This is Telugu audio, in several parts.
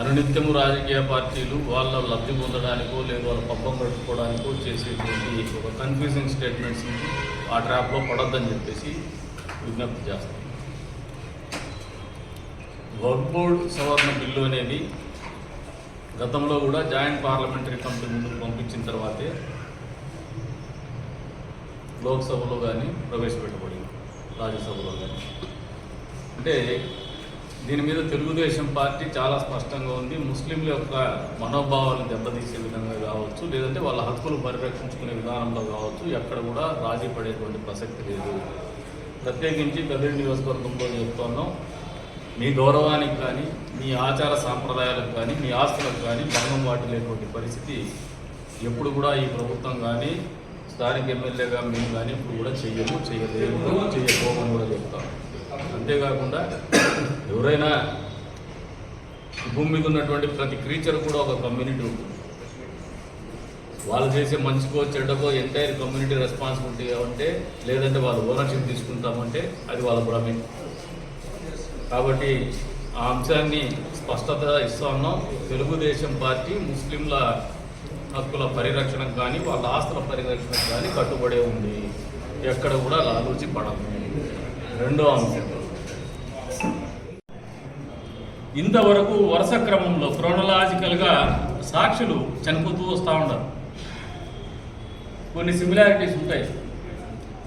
అనునిత్యము రాజకీయ పార్టీలు వాళ్ళ లబ్ధి పొందడానికో లేదు వాళ్ళ పబ్బం గడుపుకోవడానికో చేసేటువంటి ఒక కన్ఫ్యూజింగ్ స్టేట్మెంట్స్ ఆ ట్రాప్లో పడొద్దని చెప్పేసి విజ్ఞప్తి చేస్తాం. వర్క్ బోర్డ్ సవరణ బిల్లు అనేది గతంలో కూడా జాయింట్ పార్లమెంటరీ కమిటీ ముందుకు పంపించిన తర్వాతే లోక్సభలో కానీ ప్రవేశపెట్టబడింది రాజ్యసభలో కానీ అంటే దీని మీద తెలుగుదేశం పార్టీ చాలా స్పష్టంగా ఉంది. ముస్లింల యొక్క మనోభావాలను దెబ్బతీసే విధంగా కావచ్చు లేదంటే వాళ్ళ హక్కులు పరిరక్షించుకునే విధానంలో కావచ్చు ఎక్కడ కూడా రాజీ పడేటువంటి ప్రసక్తి లేదు. ప్రత్యేకించి గదిరి నియోజకవర్గంలో చెప్తున్నాం మీ గౌరవానికి కానీ మీ ఆచార సాంప్రదాయాలకు కానీ మీ ఆస్తులకు కానీ భంగం వాటిలేటువంటి పరిస్థితి ఎప్పుడు కూడా ఈ ప్రభుత్వం కానీ స్థానిక ఎమ్మెల్యేగా మేము కానీ ఇప్పుడు కూడా చెయ్యము చేయలేదు చేయకపోమని కూడా చెప్తాం. అంతేకాకుండా ఎవరైనా భూమి మీద ఉన్నటువంటి ప్రతి క్రీచర్ కూడా ఒక కమ్యూనిటీ ఉంటుంది. వాళ్ళు చేసే మంచికో చెడ్డకో ఎంటైర్ కమ్యూనిటీ రెస్పాన్సిబిలిటీ ఉంటే లేదంటే వాళ్ళు ఓనర్షిప్ తీసుకుంటామంటే అది వాళ్ళ భ్రమే. కాబట్టి ఆ అంశాన్ని స్పష్టత ఇస్తా ఉన్నాం. తెలుగుదేశం పార్టీ ముస్లింల హక్కుల పరిరక్షణ కానీ వాళ్ళ ఆస్తుల పరిరక్షణకు కానీ కట్టుబడే ఉంది. ఎక్కడ కూడా లాలూచి పడదు. రెండో అంశం. ఇంతవరకు వరుస క్రమంలో క్రోనలాజికల్గా సాక్షులు చనిపోతూ వస్తూ ఉన్నారు. కొన్ని సిమిలారిటీస్ ఉంటాయి.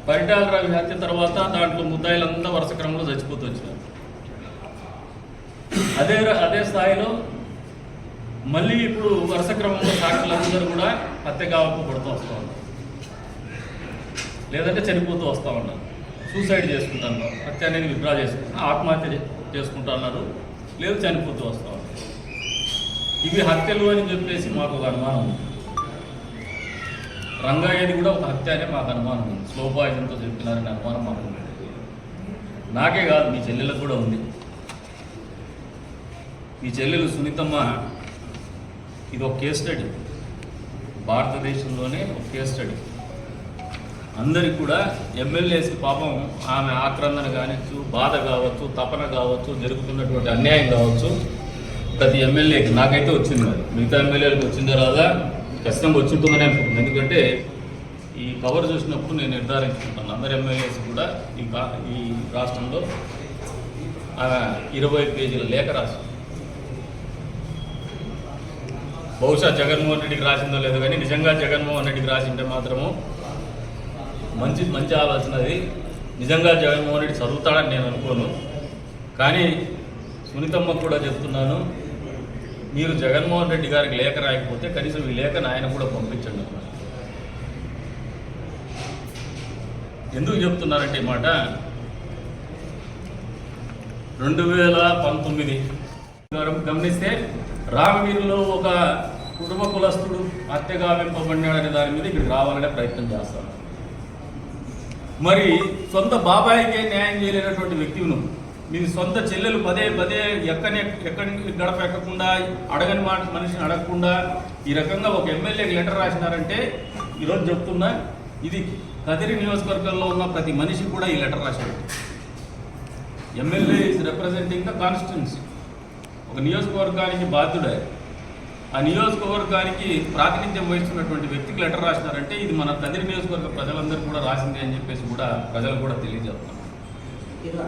పరిటాల రవి హత్య తర్వాత దాంట్లో ముద్దాయిలంతా వరుస క్రమంలో చచ్చిపోతూ వచ్చినారు. అదే అదే స్థాయిలో మళ్ళీ ఇప్పుడు వరుస క్రమంలో సాక్షులందరూ కూడా హత్య కావకు పడుతూ వస్తూ ఉన్నారు. లేదంటే చనిపోతూ వస్తూ ఉన్నారు. సూసైడ్ చేసుకుంటాను హత్య అనేది విత్డ్రా చేసుకుంటాను ఆత్మహత్య చే- చేసుకుంటా ఉన్నారు. లేదు చనిపోతూ వస్తూ. ఇవి హత్యలు అని చెప్పేసి మాకు ఒక అనుమానం ఉంది. రంగాయది కూడా ఒక హత్య అనే మాకు అనుమానం ఉంది. స్లో పాయిజన్తో చెప్పినారనే అనుమానం మాకు ఉంది. నాకే కాదు మీ చెల్లెలకు కూడా ఉంది. మీ చెల్లెలు సునీతమ్మ ఇది ఒక కేస్ స్టడీ భారతదేశంలోనే ఒక కేస్ స్టడీ అందరికి కూడా ఎమ్మెల్యేస్కి పాపం ఆమె ఆక్రందన కానిచ్చు బాధ కావచ్చు తపన కావచ్చు జరుగుతున్నటువంటి అన్యాయం కావచ్చు. ప్రతి ఎమ్మెల్యేకి నాకైతే వచ్చింది మరి. మిగతా ఎమ్మెల్యేలకు వచ్చిందో తర్వాత ఖచ్చితంగా వచ్చింటుందని అనుకుంటున్నాను ఎందుకంటే ఈ కవర్ చూసినప్పుడు నేను నిర్ధారించుకుంటాను అందరు ఎమ్మెల్యేస్ కూడా ఈ ఈ రాష్ట్రంలో ఆమె ఇరవై పేజీల లేఖ రాసింది. బహుశా జగన్మోహన్ రెడ్డికి రాసిందో లేదో కానీ నిజంగా జగన్మోహన్ రెడ్డికి రాసింటే మాత్రము మంచి మంచి ఆలోచన అది నిజంగా జగన్మోహన్ రెడ్డి చదువుతాడని నేను అనుకోను. కానీ సునీతమ్మ కూడా చెప్తున్నాను మీరు జగన్మోహన్ రెడ్డి గారికి లేఖ రాయకపోతే కనీసం ఈ లేఖను ఆయన కూడా పంపించండి. ఎందుకు చెప్తున్నారంటే మాట? రెండు వేల పంతొమ్మిది గమనిస్తే రామగిరిలో ఒక కుటుంబ కులస్తుడు హత్యగా వెంపబడినాడనే దాని మీద ఇక్కడికి రావాలనే ప్రయత్నం చేస్తాను. మరి సొంత బాబాయికే న్యాయం చేయలేనటువంటి వ్యక్తివి నువ్వు. నీ సొంత చెల్లెలు పదే పదే ఎక్కనే ఎక్కడి గడప ఎక్కకుండా అడగని మాట మనిషిని అడగకుండా ఈ రకంగా ఒక ఎమ్మెల్యేకి లెటర్ రాసినారంటే ఈరోజు చెప్తున్నా ఇది కదిరి నియోజకవర్గంలో ఉన్న ప్రతి మనిషి కూడా ఈ లెటర్ రాశాడు MLA is representing the constituency ఒక నియోజకవర్గానికి బాధ్యుడే ఆ నియోజకవర్గానికి ప్రాతినిధ్యం వహిస్తున్నటువంటి వ్యక్తికి లెటర్ రాసినారంటే ఇది మన కదిరి నియోజకవర్గ ప్రజలందరూ కూడా రాసింది అని చెప్పేసి కూడా ప్రజలు కూడా తెలియజేస్తున్నారు.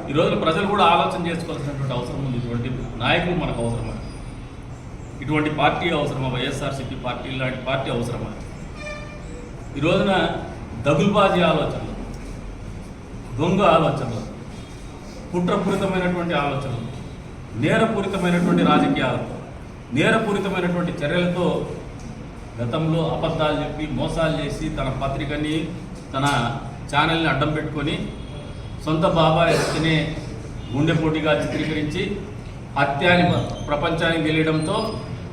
ఈ రోజున ప్రజలు కూడా ఆలోచన చేసుకోవాల్సినటువంటి అవసరం ఉంది. ఇటువంటి నాయకులు మనకు అవసరమా ఇటువంటి పార్టీ అవసరమా? వైఎస్ఆర్సీపీ పార్టీ లాంటి పార్టీ అవసరమా? ఈ రోజున దగులుబాజీ ఆలోచనలు దొంగ ఆలోచనలు కుట్రపూరితమైనటువంటి ఆలోచనలు నేరపూరితమైనటువంటి రాజకీయాలతో నేరపూరితమైనటువంటి చర్యలతో గతంలో అబద్ధాలు చెప్పి మోసాలు చేసి తన పత్రికని తన ఛానల్ని అడ్డం పెట్టుకొని సొంత బాబాయ్ హత్యనే గుండెపోటీగా చిత్రీకరించి హత్యాని ప్రపంచానికి తెలియడంతో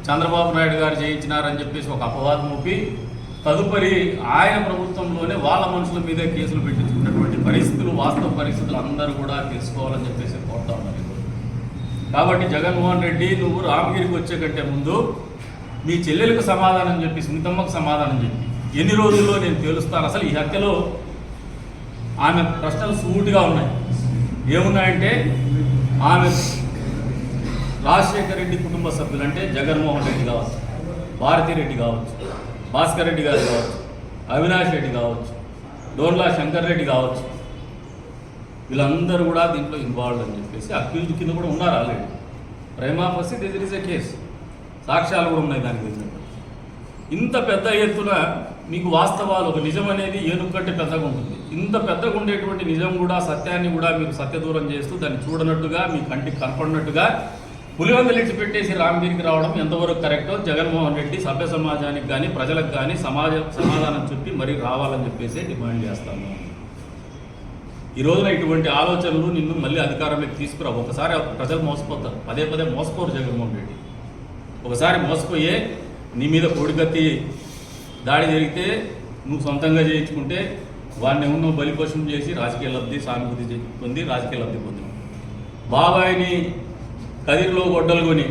చంద్రబాబు నాయుడు గారు చేయించినారని చెప్పేసి ఒక అపవాదం ఊపి తదుపరి ఆయన ప్రభుత్వంలోనే వాళ్ళ మనుషుల మీదే కేసులు పెట్టించుకున్నటువంటి పరిస్థితులు వాస్తవ పరిస్థితులు అందరూ కూడా తెలుసుకోవాలని చెప్పేసి కోరుతా కాబట్టి జగన్మోహన్ రెడ్డి నువ్వు రామగిరికి వచ్చే కంటే ముందు మీ చెల్లెలకు సమాధానం చెప్పి సునీతమ్మకు సమాధానం చెప్పి ఎన్ని రోజుల్లో నేను తెలుస్తాను? అసలు ఈ హత్యలో ఆమె ప్రశ్నలు సూటిగా ఉన్నాయి. ఏమున్నాయంటే ఆమె రాజశేఖర రెడ్డి కుటుంబ సభ్యులు అంటే జగన్మోహన్ రెడ్డి కావచ్చు భారతీ రెడ్డి కావచ్చు భాస్కర్ రెడ్డి గారు కావచ్చు అవినాష్ రెడ్డి కావచ్చు డోర్లా శంకర్ రెడ్డి కావచ్చు వీళ్ళందరూ కూడా దీంట్లో ఇన్వాల్వ్ అని చెప్పేసి అక్యూజ్డ్ కింద కూడా ఉన్నారు already prima facie this is a case సాక్ష్యాలు కూడా ఉన్నాయి దానికి తెలిసినట్టు ఇంత పెద్ద ఎత్తున మీకు వాస్తవాలు ఒక నిజం అనేది ఏనుక్కటి పెద్దగా ఉంటుంది. ఇంత పెద్దగా ఉండేటువంటి నిజం కూడా సత్యాన్ని కూడా మీరు సత్యదూరం చేస్తూ దాన్ని చూడనట్టుగా మీ కంటికి కనపడినట్టుగా పులివందలు పెట్టేసి రామగిరికి రావడం ఎంతవరకు కరెక్టో జగన్మోహన్ రెడ్డి సభ్య సమాజానికి కానీ ప్రజలకు కానీ సమాజ సమాధానం చెప్పి మరీ రావాలని చెప్పేసి డిమాండ్ చేస్తాను ఈ రోజున ఇటువంటి ఆలోచనలు నిన్ను మళ్ళీ అధికారంలోకి తీసుకురావు. ఒకసారి ప్రజలు మోసపోతారు. పదే పదే మోసపోరు జగన్మోహన్ రెడ్డి. ఒకసారి మోసపోయే నీ మీద కోడికత్తి దాడి జరిగితే నువ్వు సొంతంగా చేయించుకుంటే వాడిని ఉన్న బలిపోషణం చేసి రాజకీయ లబ్ధి సానుభూతి పొంది రాజకీయ లబ్ధి పొంది బాబాయిని కదిరిలో గొడ్డలు కొని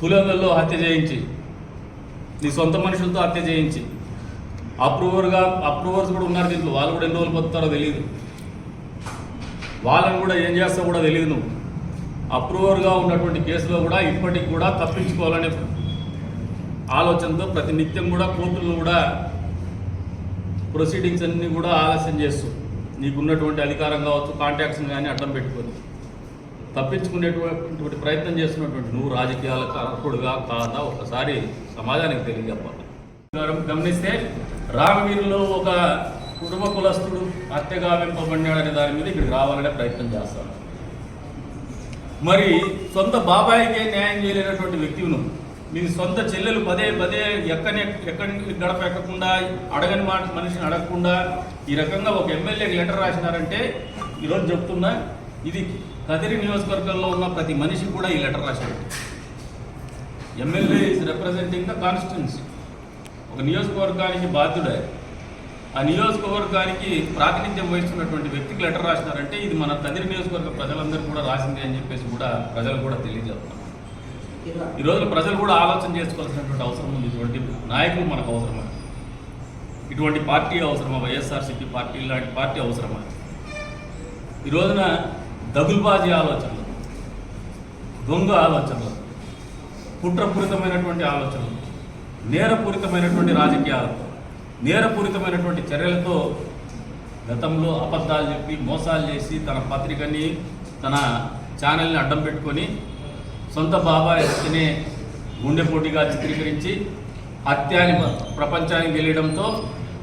పులంగల్లో హత్య చేయించి నీ సొంత మనుషులతో హత్య చేయించి అప్రూవర్గా అప్రూవర్స్ కూడా ఉన్నారు దీంట్లో. వాళ్ళు కూడా ఎన్ని రోజులు పొందుతారో తెలియదు వాళ్ళని కూడా ఏం చేస్తావు కూడా తెలియదు నువ్వు అప్రూవర్గా ఉన్నటువంటి కేసులో కూడా ఇప్పటికి కూడా తప్పించుకోవాలనే ఆలోచనతో ప్రతి నిత్యం కూడా కోర్టులు కూడా ప్రొసీడింగ్స్ అన్నీ కూడా ఆలస్యం చేస్తూ నీకున్నటువంటి అధికారం కావచ్చు కాంటాక్ట్స్ని కానీ అడ్డం పెట్టుకొని తప్పించుకునేటువంటి ప్రయత్నం చేస్తున్నటువంటి నువ్వు రాజకీయాలకు అర్హుడుగా కాదా? ఒకసారి సమాజానికి తెలియజెప్పాలి. గమనిస్తే రామగిరిలో ఒక కుటుంబ కులస్తుడు హత్యగా గావింపబడినాడనే దాని మీద ఇక్కడికి రావాలనే ప్రయత్నం చేస్తాను. మరి సొంత బాబాయికే న్యాయం చేయలేనటువంటి వ్యక్తివి నువ్వు నీ సొంత చెల్లెలు పదే పదే ఎక్కని ఎక్కడి గడప ఎక్కకుండా అడగని మాట మనిషిని అడగకుండా ఈ రకంగా ఒక ఎమ్మెల్యేకి లెటర్ రాసినారంటే ఈరోజు చెప్తున్నా ఇది కదిరి నియోజకవర్గంలో ఉన్న ప్రతి మనిషి కూడా ఈ లెటర్ రాశాడు. MLA is representing the constituency ఒక నియోజకవర్గానికి బాధ్యుడే ఆ నియోజకవర్గానికి ప్రాతినిధ్యం వహిస్తున్నటువంటి వ్యక్తికి లెటర్ రాసినారంటే ఇది మన తండ్రి నియోజకవర్గ ప్రజలందరూ కూడా రాసింది అని చెప్పేసి కూడా ప్రజలు కూడా తెలియజేస్తున్నారు. ఈ రోజున ప్రజలు కూడా ఆలోచన చేసుకోవాల్సినటువంటి అవసరం ఉంది. ఇటువంటి నాయకులు మనకు అవసరమా? ఇటువంటి పార్టీ అవసరమా? వైఎస్ఆర్సీపీ పార్టీ లాంటి పార్టీ అవసరమా? ఈ రోజున దగుల్బాజీ ఆలోచనలు దొంగ ఆలోచనలు కుట్రపూరితమైనటువంటి ఆలోచనలు నేరపూరితమైనటువంటి రాజకీయాలతో నేరపూరితమైనటువంటి చర్యలతో గతంలో అబద్ధాలు చెప్పి మోసాలు చేసి తన పత్రికని తన ఛానల్ని అడ్డం పెట్టుకొని సొంత బాబాయ్ హత్యనే గుండెపోటీగా చిత్రీకరించి హత్యాని ప్రపంచానికి తెలియడంతో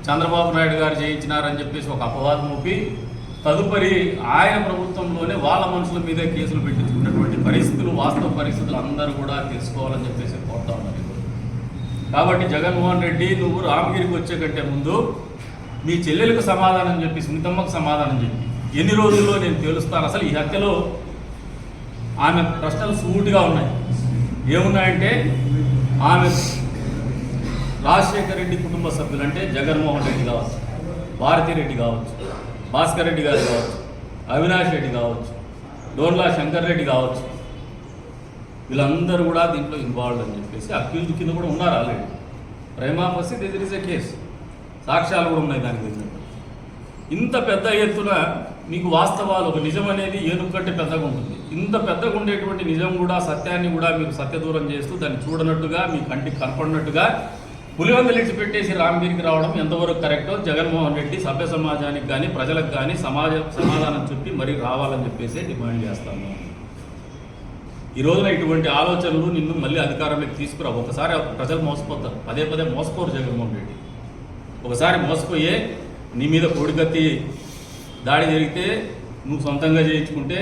చంద్రబాబు నాయుడు గారు చేయించినారని చెప్పేసి ఒక అపవాదం మోపి తదుపరి ఆయన ప్రభుత్వంలోనే వాళ్ళ మనుషుల మీద కేసులు పెట్టించుకున్నటువంటి పరిస్థితులు వాస్తవ పరిస్థితులు అందరూ కూడా తెలుసుకోవాలని చెప్పేసి కోట కాబట్టి జగన్మోహన్ రెడ్డి నువ్వు రామగిరికి వచ్చే కంటే ముందు మీ చెల్లెలకు సమాధానం చెప్పి సునీతమ్మకు సమాధానం చెప్పి. ఎన్ని రోజుల్లో నేను తెలుస్తాను? అసలు ఈ హత్యలో ఆమె ప్రశ్నలు సూటిగా ఉన్నాయి. ఏమున్నాయంటే ఆమె రాజశేఖర రెడ్డి కుటుంబ సభ్యులు అంటే జగన్మోహన్ రెడ్డి కావచ్చు భారతీ రెడ్డి కావచ్చు భాస్కర్ రెడ్డి గారు కావచ్చు అవినాష్ రెడ్డి కావచ్చు డోర్లా శంకర్ రెడ్డి కావచ్చు వీళ్ళందరూ కూడా దీంట్లో ఇన్వాల్వ్ అని చెప్పేసి అక్యూజ్డ్ కింద కూడా ఉన్నారు already prima facie this is a case సాక్ష్యాలు కూడా ఉన్నాయి దానికి తెలిసినట్టు ఇంత పెద్ద ఎత్తున మీకు వాస్తవాలు ఒక నిజం అనేది ఏనుగు కంటే పెద్దగా ఉంటుంది. ఇంత పెద్దగా ఉండేటువంటి నిజం కూడా సత్యాన్ని కూడా మీరు సత్యదూరం చేస్తూ దాన్ని చూడనట్టుగా మీ కంటికి కనపడినట్టుగా పులివందలు పెట్టేసి రామగిరికి రావడం ఎంతవరకు కరెక్టో జగన్మోహన్ రెడ్డి సభ్య సమాజానికి కానీ ప్రజలకు కానీ సమాజ సమాధానం చెప్పి మరీ రావాలని చెప్పేసి డిమాండ్ చేస్తాను ఈ రోజున ఇటువంటి ఆలోచనలు నిన్ను మళ్ళీ అధికారంలోకి తీసుకురావు. ఒకసారి ప్రజలు మోసపోతారు. పదే పదే మోసపోరు జగన్మోహన్ రెడ్డి. ఒకసారి మోసపోయే నీ మీద కోడికత్తి దాడి జరిగితే నువ్వు సొంతంగా చేయించుకుంటే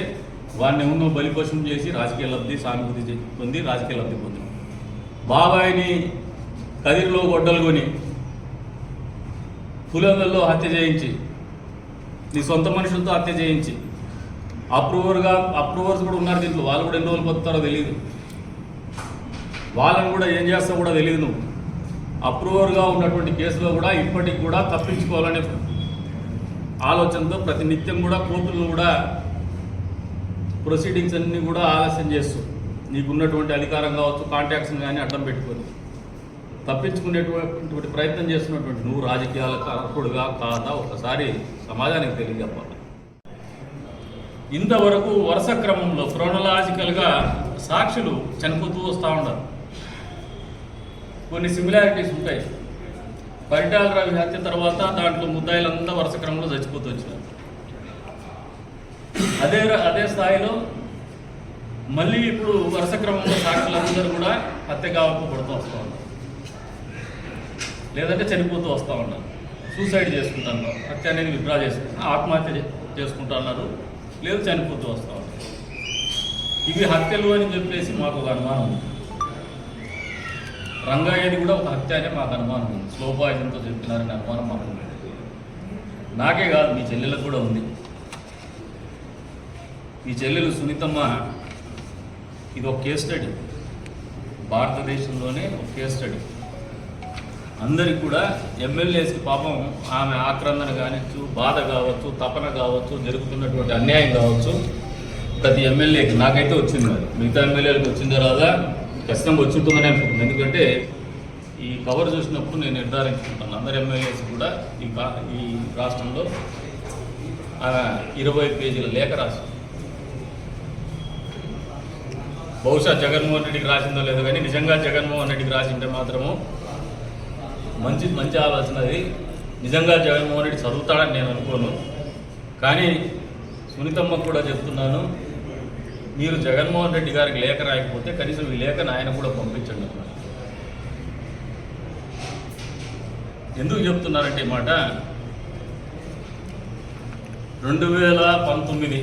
వాడిని ఉన్న బలిపోషం చేసి రాజకీయ లబ్ధి సానుభూతి పొంది రాజకీయ లబ్ధి పొందిన బాబాయిని కదిరిలో గొడ్డలు కొని పులంగల్లో హత్య చేయించి నీ సొంత మనుషులతో హత్య చేయించి అప్రూవర్గా అప్రూవర్స్ కూడా ఉన్నారు దీంట్లో. వాళ్ళు కూడా ఎన్ని రోజులు పొందుతారో తెలియదు వాళ్ళని కూడా ఏం చేస్తావు కూడా తెలియదు నువ్వు అప్రూవర్గా ఉన్నటువంటి కేసులో కూడా ఇప్పటికి కూడా తప్పించుకోవాలనే ఆలోచనతో ప్రతి నిత్యం కూడా కోర్టులు కూడా ప్రొసీడింగ్స్ అన్నీ కూడా ఆలస్యం చేస్తూ నీకున్నటువంటి అధికారం కావచ్చు కాంటాక్ట్స్ని కానీ అడ్డం పెట్టుకొని తప్పించుకునేటువంటి ప్రయత్నం చేస్తున్నటువంటి నువ్వు రాజకీయాలకు అర్హుడుగా కాదా? ఒకసారి సమాజానికి తెలియజెప్పాలి. ఇంతవరకు వరుస క్రమంలో క్రోనలాజికల్గా సాక్షులు చనిపోతూ వస్తూ ఉన్నారు. కొన్ని సిమిలారిటీస్ ఉంటాయి. పరిటాల హత్య తర్వాత దాంట్లో ముద్దాయిలంతా వరుస క్రమంలో చచ్చిపోతూ వచ్చినారు. అదే అదే స్థాయిలో మళ్ళీ ఇప్పుడు వరుస క్రమంలో సాక్షులందరూ కూడా హత్య కావకు పడుతూ వస్తూ ఉన్నారు. లేదంటే చనిపోతూ వస్తూ ఉన్నారు. సూసైడ్ చేసుకుంటున్నారు హత్య అనేది విత్డ్రా చేసుకుంటున్నారు ఆత్మహత్య చేసుకుంటున్నారు లేదు చనిపోతూ వస్తూ ఉన్నారు ఇవి హత్యలు అని చెప్పేసి మాకు ఒక అనుమానం ఉంది. రంగయ్యది కూడా ఒక హత్య అనే మాకు అనుమానం ఉంది. స్లో పాయిజన్తో చెప్పినారనే అనుమానం మాకు ఉంది. నాకే కాదు మీ చెల్లెలకు కూడా ఉంది. మీ చెల్లెలు సునీతమ్మ ఇది ఒక కేస్ స్టడీ భారతదేశంలోనే ఒక కేస్ స్టడీ అందరికి కూడా ఎమ్మెల్యేస్కి పాపం ఆమె ఆక్రందన కానిచ్చు బాధ కావచ్చు తపన కావచ్చు జరుగుతున్నటువంటి అన్యాయం కావచ్చు. ప్రతి ఎమ్మెల్యేకి నాకైతే వచ్చింది మిగతా ఎమ్మెల్యేలకు వచ్చిందో రాదా? ఖచ్చితంగా వచ్చింటుందని అనుకుంటున్నాను ఎందుకంటే ఈ కవర్ చూసినప్పుడు నేను నిర్ధారించుకుంటాను. అందరు ఎమ్మెల్యేస్ కూడా ఈ ఈ రాష్ట్రంలో ఆమె ఇరవై పేజీల లేఖ రాసి బహుశా జగన్మోహన్ రెడ్డికి రాసిందో లేదో కానీ నిజంగా జగన్మోహన్ రెడ్డికి రాసింటే మాత్రము మంచి మంచి ఆలోచన అది నిజంగా జగన్మోహన్ రెడ్డి చదువుతాడని నేను అనుకోను. కానీ సునీతమ్మ కూడా చెప్తున్నాను మీరు జగన్మోహన్ రెడ్డి గారికి లేఖ రాయకపోతే కనీసం ఈ లేఖను ఆయన కూడా పంపించండి ఎందుకు చెప్తున్నారంటే ఈ మాట? రెండు వేల పంతొమ్మిది